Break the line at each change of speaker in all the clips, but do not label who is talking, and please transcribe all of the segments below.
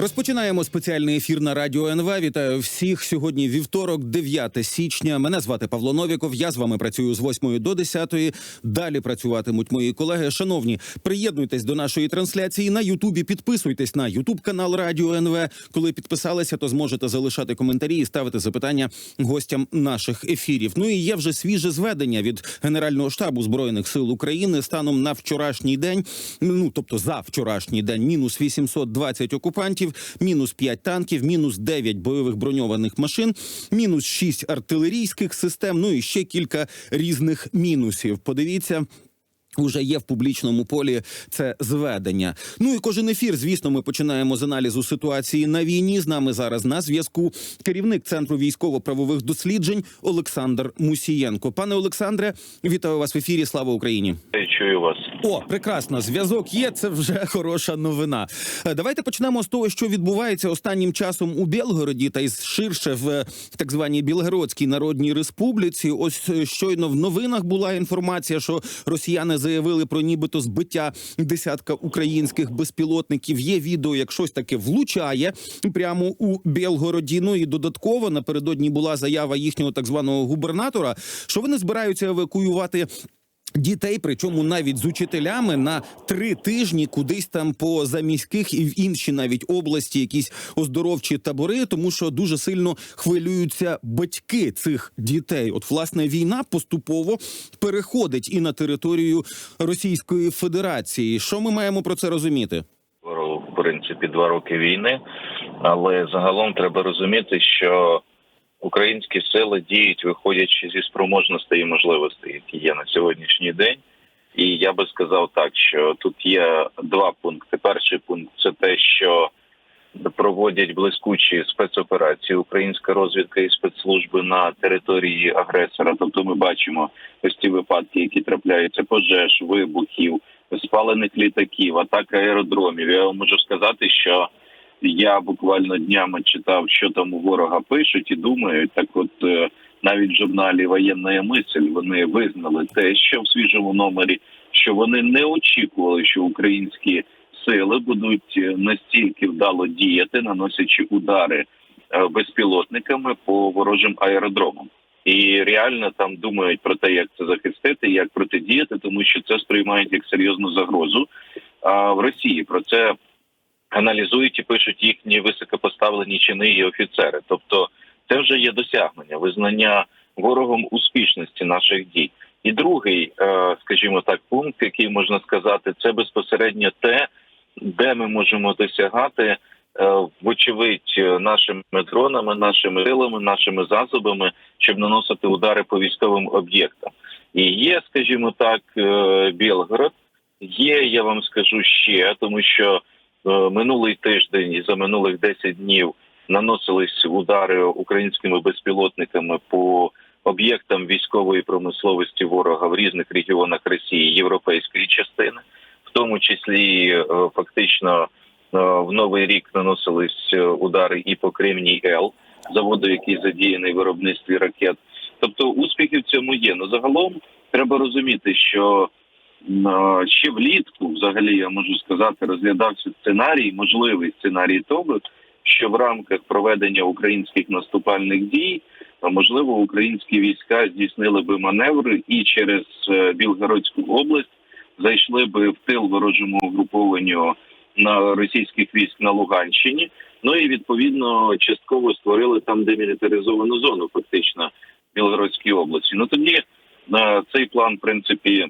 Розпочинаємо спеціальний ефір на радіо НВ. Вітаю всіх. Сьогодні вівторок, 9 січня. Мене звати Павло Новіков. Я з вами працюю з 8 до 10. Далі працюватимуть мої колеги. Шановні, приєднуйтесь до нашої трансляції на Ютубі. Підписуйтесь на Ютуб канал Радіо НВ. Коли підписалися, то зможете залишати коментарі і ставити запитання гостям наших ефірів. Ну і є вже свіже зведення від Генерального штабу збройних сил України станом на вчорашній день. Ну тобто за вчорашній день, мінус 820 окупантів, мінус 5 танків, мінус 9 бойових броньованих машин, мінус 6 артилерійських систем. Ну і ще кілька різних мінусів. Подивіться. Уже є в публічному полі це зведення. Ну і кожен ефір, звісно, ми починаємо з аналізу ситуації на війні. З нами зараз на зв'язку керівник центру військово-правових досліджень Олександр Мусієнко. Пане Олександре, вітаю вас в ефірі. Слава Україні!
Я чую вас.
О, прекрасно, зв'язок є. Це вже хороша новина. Е, Давайте почнемо з того, що відбувається останнім часом у Білгороді та й ширше в е, так званій Білгородській Народній Республіці. Ось е, щойно в новинах була інформація, що росіяни заявили про нібито збиття десятка українських безпілотників. Є відео, як щось таке влучає прямо у Білгороді. Ну і додатково напередодні була заява їхнього так званого губернатора, що вони збираються евакуювати. Дітей, причому навіть з учителями на три тижні кудись там по заміських і в інші навіть області, якісь оздоровчі табори, тому що дуже сильно хвилюються батьки цих дітей. От власне війна поступово переходить і на територію Російської Федерації. Що ми маємо про це розуміти?
В принципі, два роки війни, але загалом треба розуміти, що українські сили діють, виходячи зі спроможностей і можливостей, які є на сьогоднішній день. І я би сказав так, що тут є два пункти. Перший пункт це те, що проводять блискучі спецоперації українська розвідка і спецслужби на території агресора. Тобто, ми бачимо ось ті випадки, які трапляються пожеж, вибухів, спалених літаків, атака аеродромів. Я можу сказати, що я буквально днями читав, що там у ворога пишуть і думають. Так, от е, навіть в журналі Воєнна мисль вони визнали те, що в свіжому номері, що вони не очікували, що українські сили будуть е, настільки вдало діяти, наносячи удари е, безпілотниками по ворожим аеродромам. І реально там думають про те, як це захистити, як протидіяти, тому що це сприймають як серйозну загрозу. А в Росії про це аналізують і пишуть їхні високопоставлені чини і офіцери. Тобто, це вже є досягнення визнання ворогом успішності наших дій. І другий, е, скажімо так, пункт, який можна сказати, це безпосередньо те, де ми можемо досягати, е, вочевидь, нашими дронами, нашими силами, нашими засобами, щоб наносити удари по військовим об'єктам. І є, скажімо так, е, Білгород. Є, я вам скажу ще, тому що минулий тиждень і за минулих 10 днів наносились удари українськими безпілотниками по об'єктам військової промисловості ворога в різних регіонах Росії, європейської частини, в тому числі е, фактично е, в новий рік наносились е, удари і по Кремній Л, заводу, який задіяний в виробництві ракет. Тобто успіхи в цьому є. Ну загалом треба розуміти, що ще влітку, взагалі, я можу сказати, розглядався сценарій, можливий сценарій того, що в рамках проведення українських наступальних дій можливо українські війська здійснили би маневри і через е, Білгородську область зайшли би в тил ворожому угрупованню на російських військ на Луганщині. Ну і відповідно частково створили там демілітаризовану зону, фактично в Білгородській області. Ну тоді е, цей план, в принципі,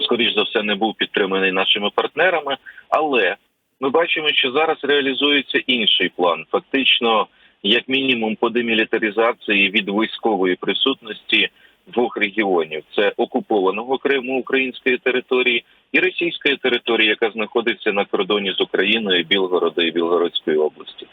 скоріш за все, не був підтриманий нашими партнерами, але ми бачимо, що зараз реалізується інший план. Фактично, як мінімум, по демілітаризації від військової присутності двох регіонів: це окупованого Криму української території і російської території, яка знаходиться на кордоні з Україною, Білгорода і Білгородської області.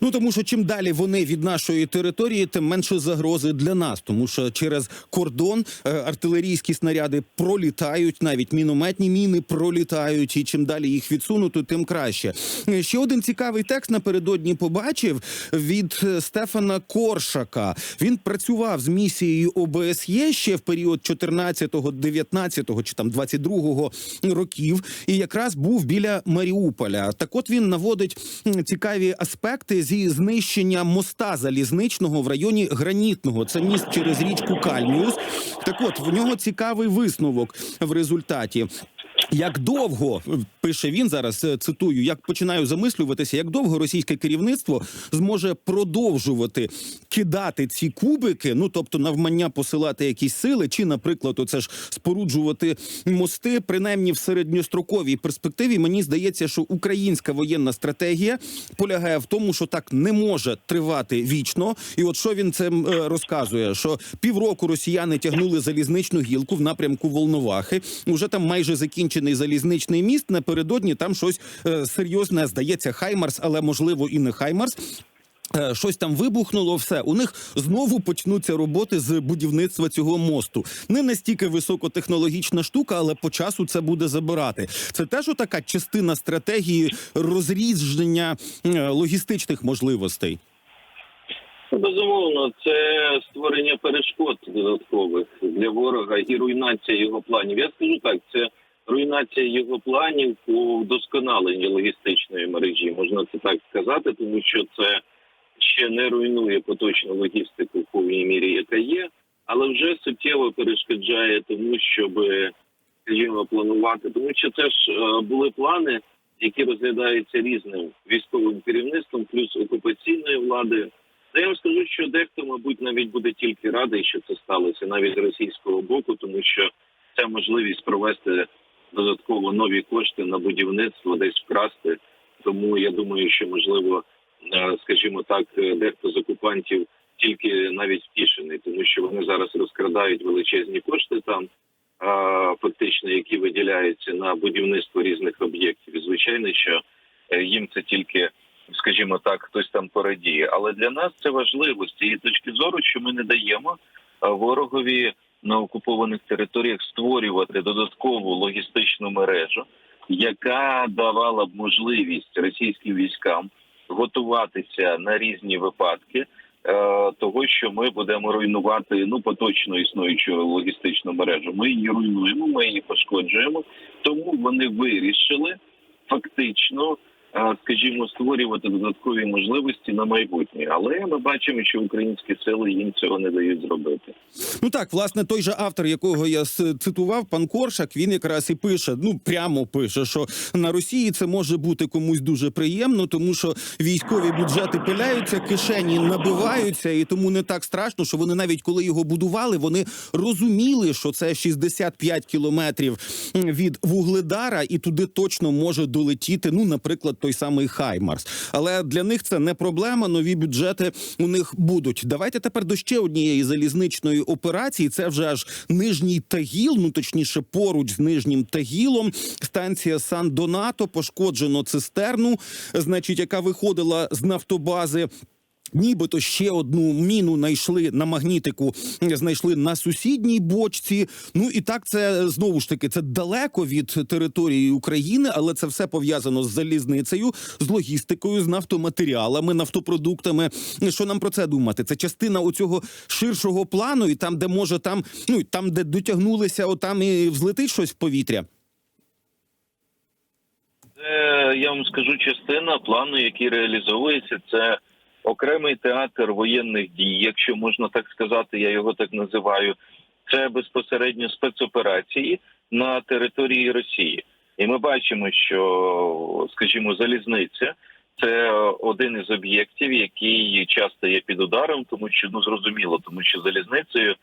Ну тому що чим далі вони від нашої території, тим менше загрози для нас, тому що через кордон е, артилерійські снаряди пролітають, навіть мінометні міни пролітають, і чим далі їх відсунути, тим краще. Е, Ще один цікавий текст напередодні побачив від е, Стефана Коршака. Він працював з місією ОБСЄ ще в період 14-го, 19-го чи там 22-го років, і якраз був біля Маріуполя. Так, от він наводить цікаві аспекти зі знищення моста залізничного в районі Гранітного. Це міст через річку Кальміус. Так, от в нього цікавий висновок в результаті. Як довго пише він зараз, е, цитую, як починаю замислюватися, як довго російське керівництво зможе продовжувати кидати ці кубики, ну тобто навмання посилати якісь сили, чи, наприклад, оце ж споруджувати мости, принаймні в середньостроковій перспективі. Мені здається, що українська воєнна стратегія полягає в тому, що так не може тривати вічно. І от що він цим е, розказує, що півроку росіяни тягнули залізничну гілку в напрямку Волновахи. Уже там майже закінчений залізничний міст. Напередодні там щось е, серйозне здається, Хаймарс, але можливо і не Хаймарс. Е, Щось там вибухнуло, все у них знову почнуться роботи з будівництва цього мосту. Не настільки високотехнологічна штука, але по часу це буде забирати. Це теж така частина стратегії розрідження е, логістичних можливостей.
Безумовно, це створення перешкод додаткових для ворога і руйнація його планів. Я скажу так, це руйнація його планів по вдосконаленню логістичної мережі. Можна це так сказати, тому що це ще не руйнує поточну логістику в повній мірі, яка є, але вже суттєво перешкоджає тому, щоб скажімо, планувати, тому що це ж е, були плани, які розглядаються різним військовим керівництвом, плюс окупаційною владою. Та я вам скажу, що дехто, мабуть, навіть буде тільки радий, що це сталося навіть з російського боку, тому що це можливість провести додатково нові кошти на будівництво, десь вкрасти. Тому я думаю, що можливо, е, скажімо так, е, дехто з окупантів тільки навіть втішений, тому що вони зараз розкрадають величезні кошти там, фактично, які виділяються на будівництво різних об'єктів. Звичайно, що е, їм це тільки скажімо так, хтось там порадіє. Але для нас це важливо з цієї точки зору, що ми не даємо ворогові на окупованих територіях створювати додаткову логістичну мережу, яка давала б можливість російським військам готуватися на різні випадки. е, Того, що ми будемо руйнувати ну поточно існуючу логістичну мережу, ми її руйнуємо, ми її пошкоджуємо. Тому вони вирішили фактично скажімо, створювати додаткові можливості на майбутнє. Але ми бачимо, що українські сили їм цього не дають зробити.
Ну так, власне, той же автор, якого я цитував, пан Коршак, він якраз і пише, ну прямо пише, що на Росії це може бути комусь дуже приємно, тому що військові бюджети пиляються, кишені набиваються, і тому не так страшно, що вони навіть коли його будували, вони розуміли, що це 65 кілометрів від вугледара, і туди точно може долетіти. Ну, наприклад, той самий Хаймарс. Але для них це не проблема. Нові бюджети у них будуть. Давайте тепер до ще однієї залізничної операції. Це вже аж нижній Тагіл, ну точніше, поруч з нижнім Тагілом. Станція Сан Донато пошкоджено цистерну, значить, яка виходила з нафтобази. Нібито ще одну міну знайшли на магнітику, знайшли на сусідній бочці. Ну і так це знову ж таки це далеко від території України, але це все пов'язано з залізницею, з логістикою, з нафтоматеріалами, нафтопродуктами. Що нам про це думати? Це частина оцього ширшого плану, і там, де може там, ну там, де дотягнулися, отам і взлетить щось в повітря.
Це я вам скажу частина плану, який реалізовується. Це окремий театр воєнних дій, якщо можна так сказати, я його так називаю. Це безпосередньо спецоперації на території Росії, і ми бачимо, що, скажімо, залізниця це один із об'єктів, який часто є під ударом, тому що ну зрозуміло, тому що залізницею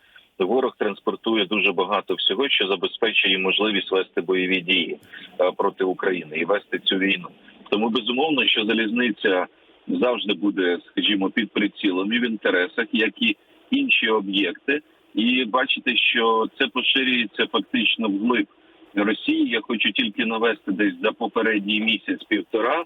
ворог транспортує дуже багато всього, що забезпечує можливість вести бойові дії е, проти України і вести цю війну. Тому безумовно, що залізниця завжди буде, скажімо, під прицілом і в інтересах, як і інші об'єкти. І бачите, що це поширюється фактично вглиб Росії. Я хочу тільки навести десь за попередній місяць-півтора.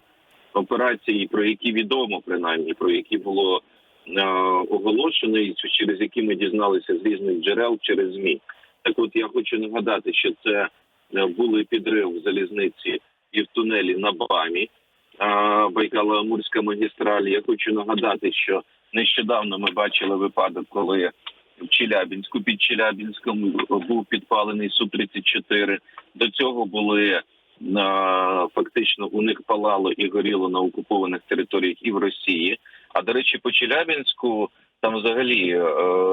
операції, про які відомо принаймні, про які було е, оголошено, і через які ми дізналися з різних джерел через змі. Так, от я хочу нагадати, що це е, були підрив в залізниці і в тунелі на Бамі, Байкало-Амурська магістраль. Я хочу нагадати, що нещодавно ми бачили випадок, коли в Челябінську під Челябінськом був підпалений су 34 До цього були фактично у них палало і горіло на окупованих територіях і в Росії. А до речі, по Челябінську там взагалі е,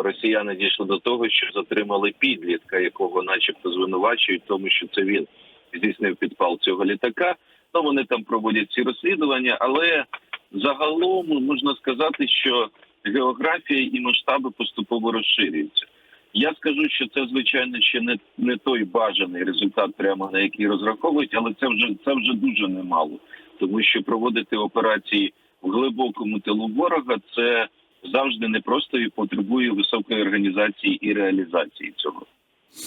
росіяни дійшли до того, що затримали підлітка, якого, начебто, звинувачують, тому що це він здійснив підпал цього літака. Ну вони там проводять ці розслідування, але загалом можна сказати, що географія і масштаби поступово розширюються. Я скажу, що це звичайно ще не, не той бажаний результат, прямо на який розраховують, але це вже це вже дуже немало, тому що проводити операції в глибокому тилу ворога це завжди непросто і потребує високої організації і реалізації цього.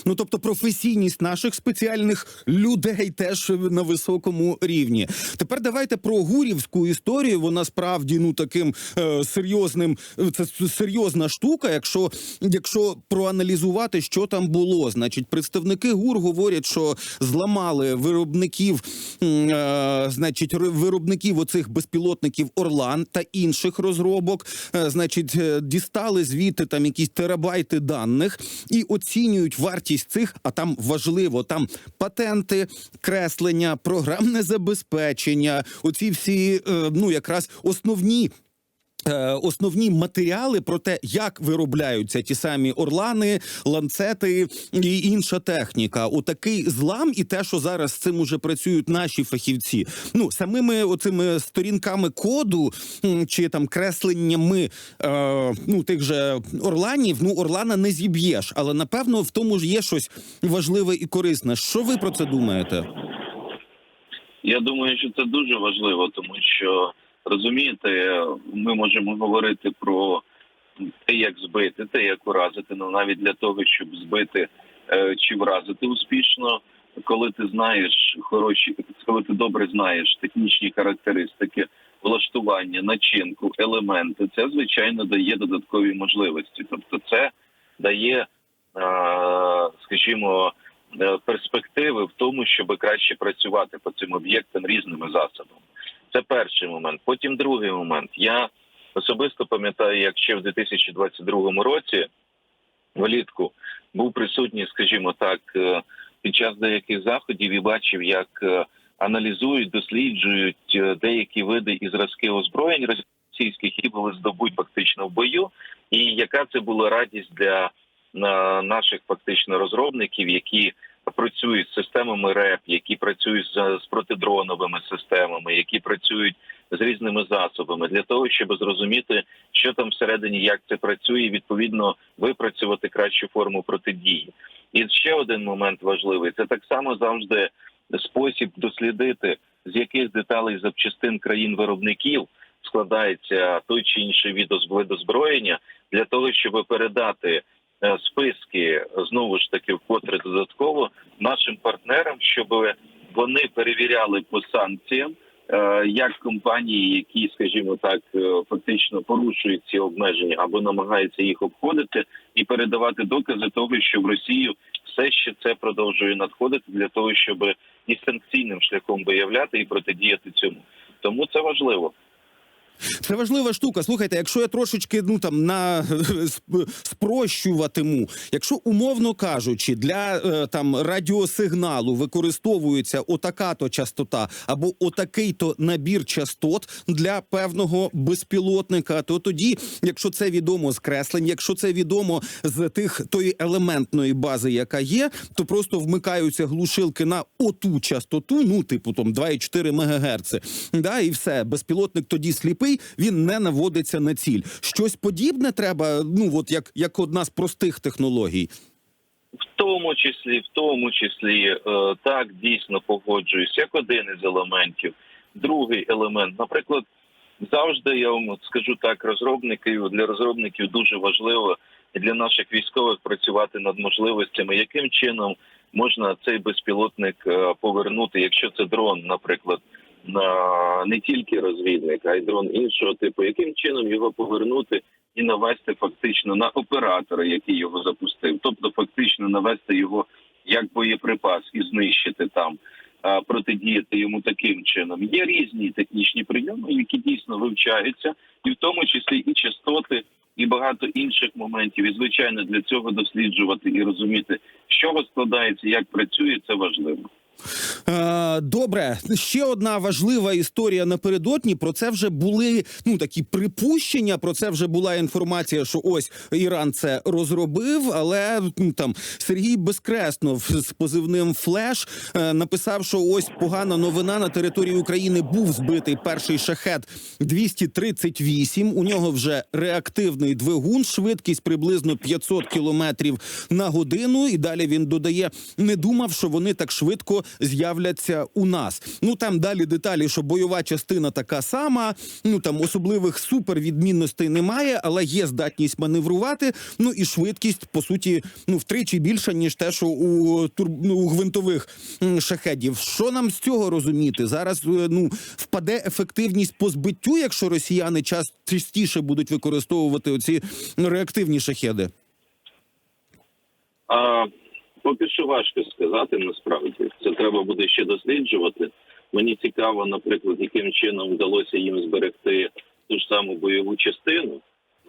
Ну тобто професійність наших спеціальних людей теж на високому рівні. Тепер давайте про гурівську історію. Вона справді ну таким е, серйозним. Це серйозна штука. Якщо якщо проаналізувати, що там було, значить, представники ГУР говорять, що зламали виробників, е, значить, виробників оцих безпілотників Орлан та інших розробок. Е, значить, дістали звідти там якісь терабайти даних і оцінюють вартість цих, а там важливо там патенти, креслення, програмне забезпечення. Оці всі ну якраз основні. Основні матеріали про те, як виробляються ті самі орлани, ланцети і інша техніка. Отакий злам, і те, що зараз з цим уже працюють наші фахівці. Ну самими оцими сторінками коду чи там кресленнями е, ну тих же орланів. Ну орлана не зіб'єш, але напевно в тому ж є щось важливе і корисне. Що ви про це думаєте?
Я думаю, що це дуже важливо, тому що. Розумієте, ми можемо говорити про те, як збити, те, як уразити. Ну навіть для того, щоб збити е, чи вразити успішно, коли ти знаєш хороші, коли ти добре знаєш технічні характеристики, влаштування, начинку, елементи, це звичайно дає додаткові можливості. Тобто, це дає, е, скажімо, е, перспективи в тому, щоб краще працювати по цим об'єктам різними засобами. Це перший момент. Потім другий момент. Я особисто пам'ятаю, як ще в 2022 році влітку був присутній, скажімо так, під час деяких заходів і бачив, як аналізують, досліджують деякі види і зразки озброєнь російських, які були здобуть фактично в бою, і яка це була радість для наших фактично розробників, які працюють з системами РЕП, які працюють з, з протидроновими системами, які працюють з різними засобами, для того, щоб зрозуміти, що там всередині, як це працює, і відповідно випрацювати кращу форму протидії. І ще один момент важливий: це так само завжди спосіб дослідити, з яких деталей запчастин країн-виробників складається той чи інший від озброєння, для того, щоб передати списки знову ж таки вкотре додатково нашим партнерам, щоб вони перевіряли по санкціям. Е, як компанії, які, скажімо так, е, фактично порушують ці обмеження або намагаються їх обходити, і передавати докази того, що в Росію все ще це продовжує надходити для того, щоб і санкційним шляхом виявляти і протидіяти цьому. Тому це важливо.
Це важлива штука. Слухайте, якщо я трошечки ну там на спрощуватиму, якщо умовно кажучи, для е, там радіосигналу використовується отака то частота або отакий то набір частот для певного безпілотника, то тоді, якщо це відомо з креслень, якщо це відомо з тих тої елементної бази, яка є, то просто вмикаються глушилки на оту частоту, ну типу там 2,4 МГц, да, і все, безпілотник тоді сліпий він не наводиться на ціль. Щось подібне треба. Ну от як як одна з простих технологій.
В тому числі, в тому числі, е, так дійсно погоджуюсь, як один із елементів. Другий елемент, наприклад, завжди я вам скажу так, розробників для розробників дуже важливо для наших військових працювати над можливостями, яким чином можна цей безпілотник е, повернути, якщо це дрон, наприклад, на не тільки розвідник, а й дрон іншого типу, яким чином його повернути і навести фактично на оператора, який його запустив, тобто фактично навести його як боєприпас і знищити там, протидіяти йому таким чином. Є різні технічні прийоми, які дійсно вивчаються, і в тому числі і частоти, і багато інших моментів. І звичайно, для цього досліджувати і розуміти, з чого складається, як працює, це важливо.
Е, Добре, ще одна важлива історія напередодні. Про це вже були ну такі припущення. Про це вже була інформація, що ось Іран це розробив. Але ну, там Сергій Безкреснов з позивним Флеш е, написав, що ось погана новина на території України був збитий перший шахет 238. У нього вже реактивний двигун, швидкість приблизно 500 кілометрів на годину. І далі він додає: не думав, що вони так швидко з'являться у нас. Ну там далі деталі, що бойова частина така сама. Ну там особливих супервідмінностей немає, але є здатність маневрувати. Ну і швидкість по суті ну втричі більша ніж те, що у тур... ну, у гвинтових шахедів. Що нам з цього розуміти? Зараз е, ну впаде ефективність по збиттю, якщо росіяни час частіше будуть використовувати оці реактивні шахеди.
А поки що важко сказати насправді. Це треба буде ще досліджувати. Мені цікаво, наприклад, яким чином вдалося їм зберегти ту ж саму бойову частину.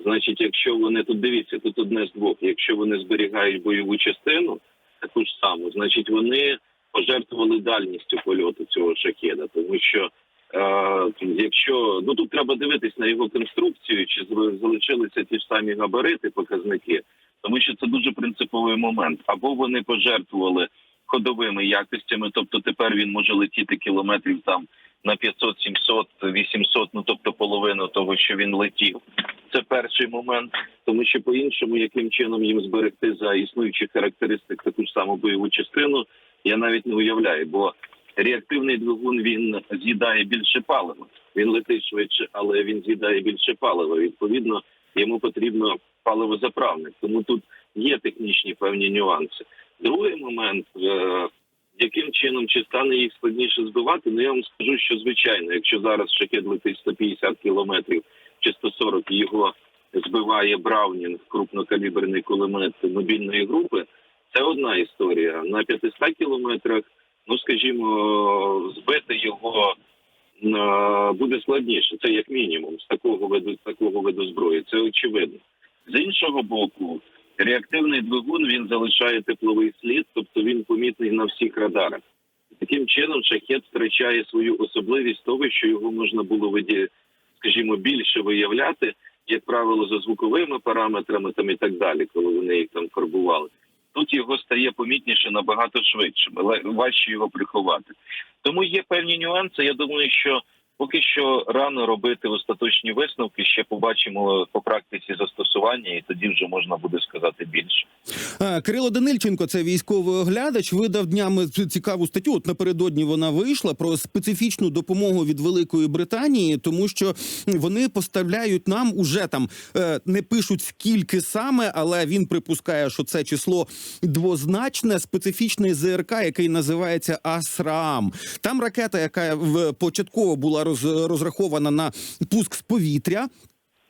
Значить, якщо вони тут дивіться, тут одне з двох. Якщо вони зберігають бойову частину, таку ж саму, значить вони пожертвували дальністю польоту цього шахеда, тому що. Е, якщо ну тут треба дивитись на його конструкцію, чи зали- залишилися ті ж самі габарити, показники, тому що це дуже принциповий момент. Або вони пожертвували ходовими якостями, тобто тепер він може летіти кілометрів там на 500, 700, 800, ну тобто половину того, що він летів. Це перший момент, тому що по-іншому, яким чином їм зберегти за існуючих характеристик таку ж саму бойову частину, я навіть не уявляю, бо реактивний двигун він з'їдає більше палива. Він летить швидше, але він з'їдає більше палива. Відповідно, йому потрібно паливозаправник. Тому тут є технічні певні нюанси. Другий момент, е, яким чином чи стане їх складніше збивати, ну я вам скажу, що звичайно, якщо зараз шахет летить 150 кілометрів чи 140 і його збиває Браунінг, крупнокаліберний кулемет мобільної групи, це одна історія. На 500 кілометрах, ну скажімо, збити його е, буде складніше. Це як мінімум з такого виду з такого виду зброї. Це очевидно. З іншого боку, реактивний двигун він залишає тепловий слід, тобто він помітний на всіх радарах. Таким чином, шахет втрачає свою особливість того, що його можна було скажімо, більше виявляти, як правило, за звуковими параметрами там і так далі, коли вони їх там фарбували. Тут його стає помітніше набагато швидше, важче його приховати. Тому є певні нюанси. Я думаю, що поки що рано робити остаточні висновки. Ще побачимо по практиці застосування, і тоді вже можна буде сказати більше.
Е, Кирило Данильченко, це військовий оглядач, видав днями цікаву статтю. От напередодні вона вийшла про специфічну допомогу від Великої Британії, тому що вони поставляють нам уже там е, не пишуть скільки саме, але він припускає, що це число двозначне, специфічний ЗРК, який називається Асраам. Там ракета, яка початково була роз, розрахована на пуск з повітря.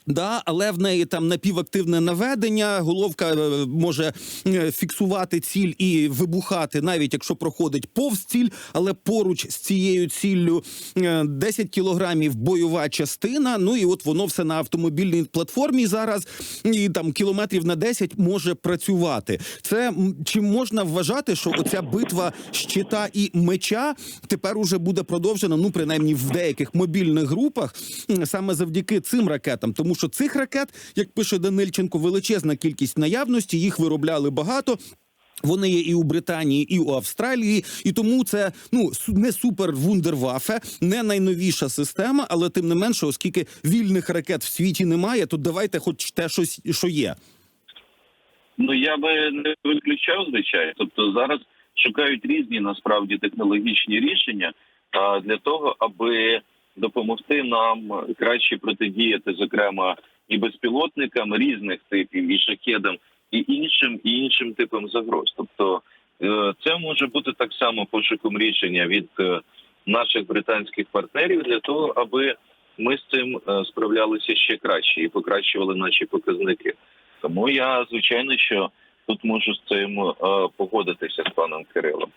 Да, але в неї там напівактивне наведення. Головка е, може е, фіксувати ціль і вибухати, навіть якщо проходить повз ціль. Але поруч з цією ціллю е, 10 кілограмів бойова частина. Ну і от воно все на автомобільній платформі зараз, і там кілометрів на 10 може працювати. Це чи можна вважати, що оця битва щита і меча тепер уже буде продовжена? Ну принаймні в деяких мобільних групах саме завдяки цим ракетам, тому що цих ракет, як пише Данильченко, величезна кількість наявності, їх виробляли багато. Вони є і у Британії, і у Австралії, і тому це ну не супер вундервафе, не найновіша система, але тим не менше, оскільки вільних ракет в світі немає, то давайте, хоч те, щось що є.
Ну я би не виключав, звичайно. Тобто зараз шукають різні насправді технологічні рішення для того, аби допомогти нам краще протидіяти, зокрема, і безпілотникам різних типів, і шахедам, і іншим, і іншим типам загроз. Тобто, е, це може бути так само пошуком рішення від е,
наших британських партнерів для того, аби ми з цим е, справлялися ще краще і покращували наші показники. Тому я звичайно, що тут можу з цим погодитися з паном Кирилом.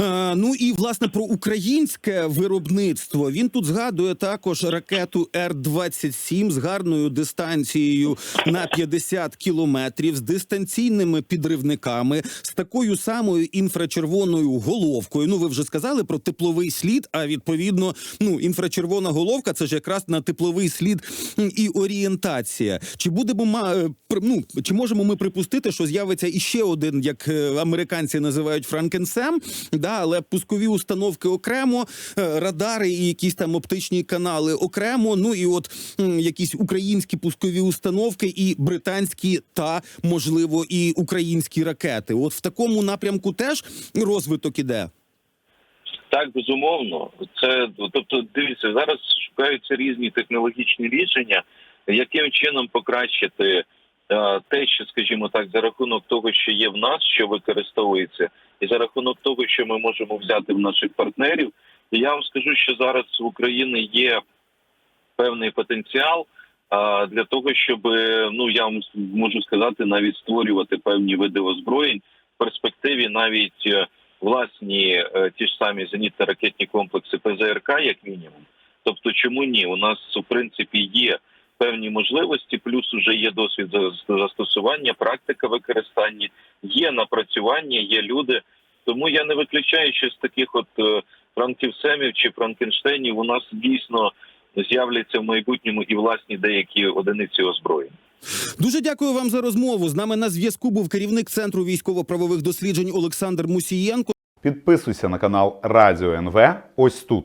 Е, ну і власне про українське виробництво. Він тут згадує також ракету Р-27 з гарною дистанцією на 50 кілометрів, з дистанційними підривниками, з такою самою інфрачервоною головкою. Ну, ви вже сказали про тепловий слід. А відповідно, ну інфрачервона головка це ж якраз на тепловий слід і орієнтація. Чи будемо е, ну, чи можемо ми припустити, що з'явиться іще один, як е, американці називають Франкенсем, да, але пускові установки окремо, е, радари і якісь там оптичні канали окремо. Ну і от якісь українські пускові установки, і британські та можливо і українські ракети. От в такому напрямку теж розвиток іде.
Так, безумовно, це тобто, дивіться, зараз шукаються різні технологічні рішення, яким чином покращити те, що, скажімо так, за рахунок того, що є в нас, що використовується, і за рахунок того, що ми можемо взяти в наших партнерів. І я вам скажу, що зараз в Україні є певний потенціал а, для того, щоб е, ну я вам можу сказати, навіть створювати певні види озброєнь в перспективі навіть. е, власні е, ті ж самі зенітно-ракетні комплекси ПЗРК, як мінімум. Тобто, чому ні? У нас в принципі є певні можливості, плюс уже є досвід за- застосування, практика використання, є напрацювання, є люди. Тому я не виключаю, що з таких от е, франківсемів чи франкенштейнів у нас дійсно з'являться в майбутньому і власні деякі одиниці озброєнь.
Дуже дякую вам за розмову. З нами на зв'язку був керівник центру військово-правових досліджень Олександр Мусієнко.
Підписуйся на канал Радіо НВ ось тут.